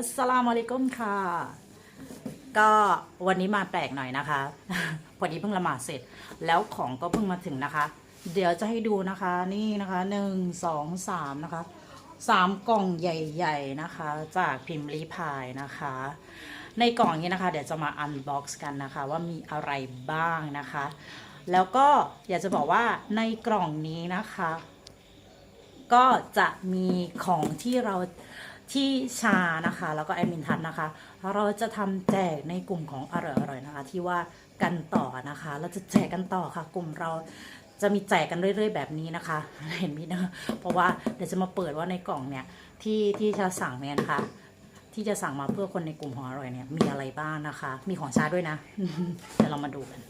อัสลามุอะลัยกุมค่ะ ก็วันนี้มาแปลกหน่อยนะคะ พอดีเพิ่งละหมาดเสร็จ แล้วของก็เพิ่งมาถึงนะคะ เดี๋ยวจะให้ดูนะคะ นี่นะคะหนึ่งสองสามนะคะสามกล่องใหญ่ๆนะคะ จากพิมพ์ลีพายนะคะ ในกล่องนี้นะคะ เดี๋ยวจะมาอันบ็อกซ์กันนะคะ ว่ามีอะไรบ้างนะคะ แล้วก็อยากจะบอกว่าในกล่องนี้นะคะ ก็จะมีของที่เรา ที่ชานะคะ แล้วก็แอดมินทัศน์นะคะ เราจะทำแจกในกลุ่มของอร่อยๆนะคะ ที่ว่ากันต่อนะคะ เราจะแจกกันต่อค่ะ กลุ่มเราจะมีแจกกันเรื่อย ๆ แบบนี้นะคะ เห็นไหมนะเพราะว่าเดี๋ยวจะมาเปิดว่าในกล่องเนี่ยที่ที่จะสั่งเนี่ยนะคะ ที่จะสั่งมาเพื่อคนในกลุ่มของอร่อยเนี่ยมีอะไรบ้างนะคะ มีของชาด้วยนะเดี๋ยวเรามาดูกัน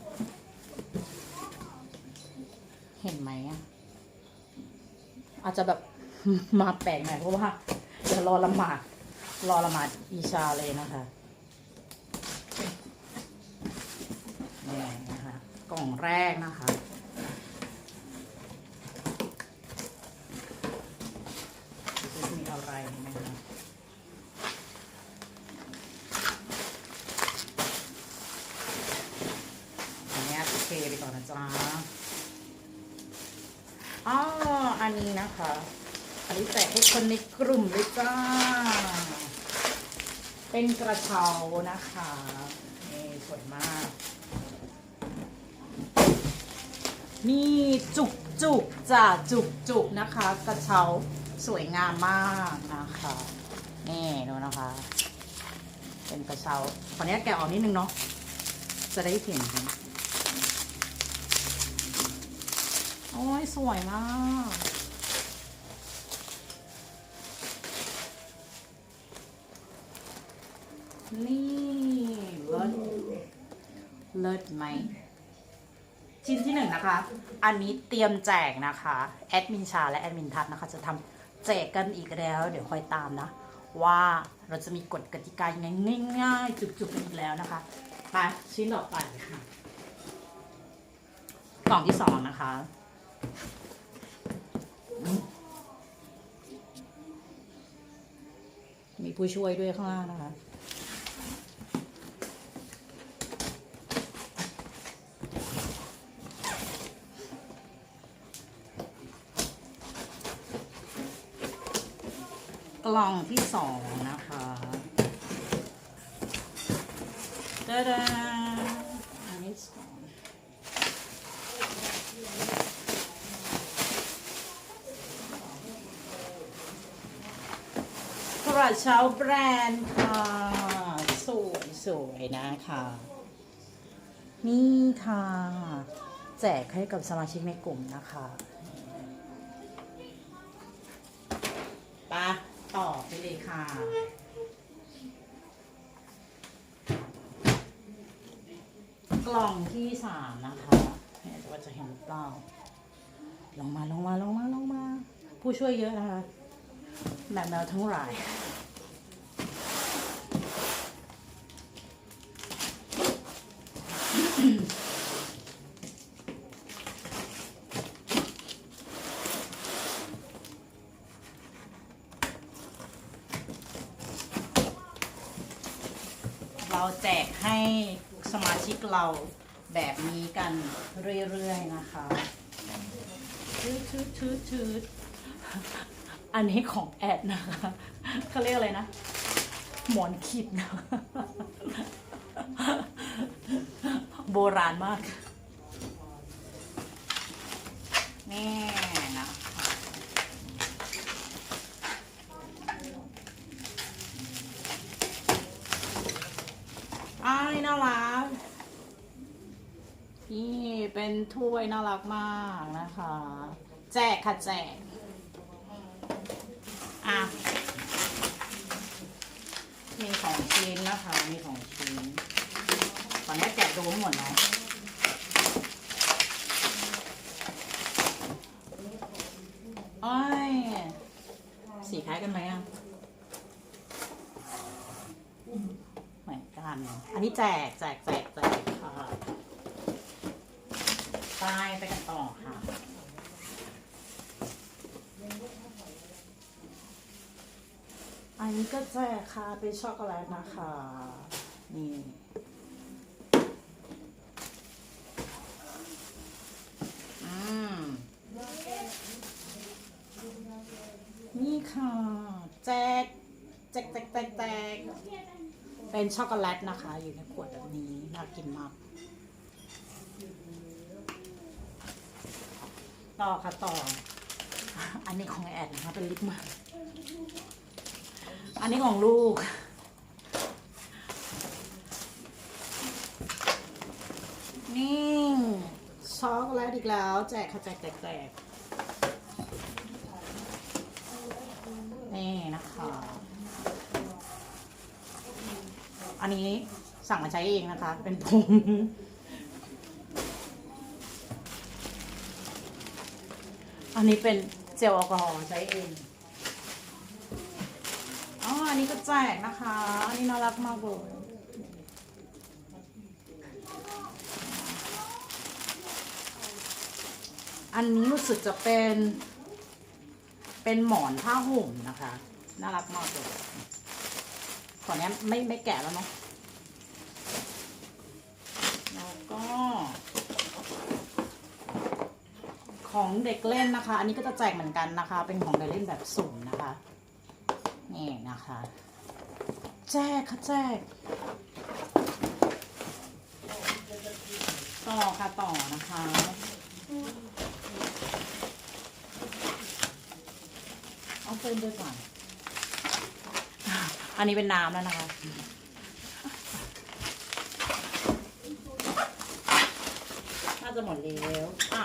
เห็นไหมอะอาจจะแบบมาแปลกหน่อยเพราะว่า รอละหมาดรอละหมาดอีชาเลยนะคะนี่นะคะกล่องแรกนะคะ มีอะไรนะคะอันนี้เทไปก่อนนะจ๊ะอ๋ออันนี้นะคะ อันนี้แจกให้คนในกลุ่มเลยจ้า เป็นกระเช้านะคะนี่สวยมาก นี่จุกจุกจ้าจุกจุกนะคะ กระเช้าสวยงามมากนะคะนี่ดูนะคะ เป็นกระเช้าขออนุญาตแกะออกนิดนึงเนาะจะได้เห็นกันโอ้ยสวยมาก นี่เลิศเลิศไหม ชิ้นที่หนึ่งนะคะ อันนี้เตรียมแจกนะคะ แอดมินชาและแอดมินทัศนะคะ จะทำแจกกันอีกแล้ว เดี๋ยวคอยตามนะ ว่าเราจะมีกฎกติกายังไงง่ายๆ จุกๆกันอีกแล้วนะคะไปชิ้นต่อไปค่ะกล่องที่สองนะคะมีผู้ช่วยด้วยข้างล่างนะคะ ล่องที่สองนะคะตาดาอันนี้สองกระเช้าแบรนด์ค่ะ สวยสวยๆนะคะ นี่ค่ะ แจกให้กับสมาชิกในกลุ่มนะคะ ต่อไปเลยค่ะ กล่องที่สามนะคะไม่รู้ว่าจะเห็นหรือเปล่าลงมาลงมาลงมาลงมา ผู้ช่วยเยอะนะคะแมวแมวทั้งหลาย เราแจกให้สมาชิกเราแบบนี้กันเรื่อยๆนะคะชืดชืดชืดชืดอันนี้ของแอดนะคะเขาเรียกอะไรนะ หมอนขิดนะโบราณมาก นี่นะคะ อ้ายน่ารัก นี่เป็นถ้วยน่ารักมากนะคะ แจกค่ะแจก อะ มีของชิ้นนะคะ มีของชิ้นตอนนี้แกะดูหมดเนาะอ้อยสีคล้ายกันไหมอะ เหมือนกัน อันนี้แจกแจกแจกแจกค่ะไปไปกันต่อค่ะ อันนี้ก็แจกค่ะ เป็นช็อกโกแลตนะคะ นี่อืมนี่ค่ะ แจกแจกแจกแจกแจก เป็นช็อกโกแลตนะคะ อยู่ในขวดแบบนี้น่ากินมากต่อค่ะต่อ อันนี้ของแอดนะคะเป็นลิปมันอันนี้ของลูก นี่ช็อกโกแลตอีกแล้ว แจกค่ะแจกแจกแจกนี่นะคะ อันนี้สั่งมาใช้เองนะคะ เป็นผงอันนี้เป็นเจลแอลกอฮอล์ใช้เองอ๋ออันนี้ก็แจกนะคะ อันนี้น่ารักมากเลยอันนี้รู้สึกจะเป็น เป็นหมอนผ้าห่มนะคะ น่ารักมากเลย ขอเนี้ยไม่ไม่แกะแล้วเนาะแล้วก็ ของเด็กเล่นนะคะ อันนี้ก็จะแจกเหมือนกันนะคะ เป็นของเด็กเล่นแบบสุ่มนะคะ นี่นะคะ แจกค่ะแจกต่อค่ะต่อนะคะเอาเฟิร์นด้วยก่อน อันนี้เป็นน้ำแล้วนะคะ น่าจะหมดแล้วอะ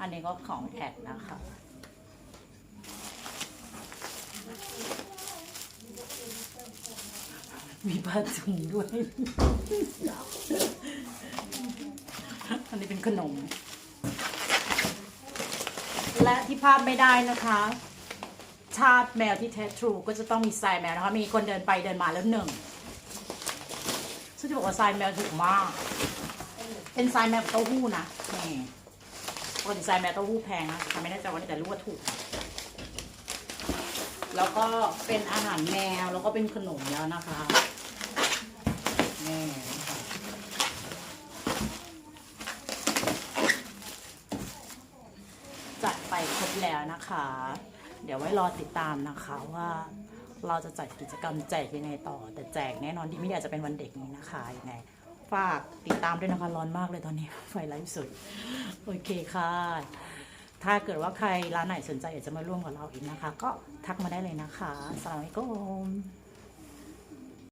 อันนี้ก็ของแอดนะคะมีผ้าถุงด้วย อันนี้เป็นขนม และที่ภาพไม่ได้นะคะ ชาติแมวที่แท้ทรูก็จะต้องมีทรายแมวนะคะ มีคนเดินไปเดินมาแล้วหนึ่งซึ่งจะบอกว่าทรายแมวถูกมาก เป็นทรายแมวเต้าหู้นะนี่ปกติทรายแมวเต้าหู้แพงนะทำไม่แน่ใจว่านี่แต่รู้ว่าถูก แล้วก็เป็นอาหารแมวแล้วก็เป็นขนมแล้วนะคะนี่จัดไปครบแล้วนะคะ เดี๋ยวไว้รอติดตามนะคะว่าเราจะจัดกิจกรรมแจกยังไงต่อ แต่แจกแน่นอนที่ไม่ได้จะเป็นวันเด็กนี้นะคะยังไงฝากติดตามด้วยนะคะร้อนมากเลยตอนนี้ไฟไลฟ์สุดโอเคค่ะ ถ้าเกิดว่าใครร้านไหนสนใจอยากจะมาร่วมกับเราอีกนะคะ ก็ทักมาได้เลยนะคะสลามอะลัยกุม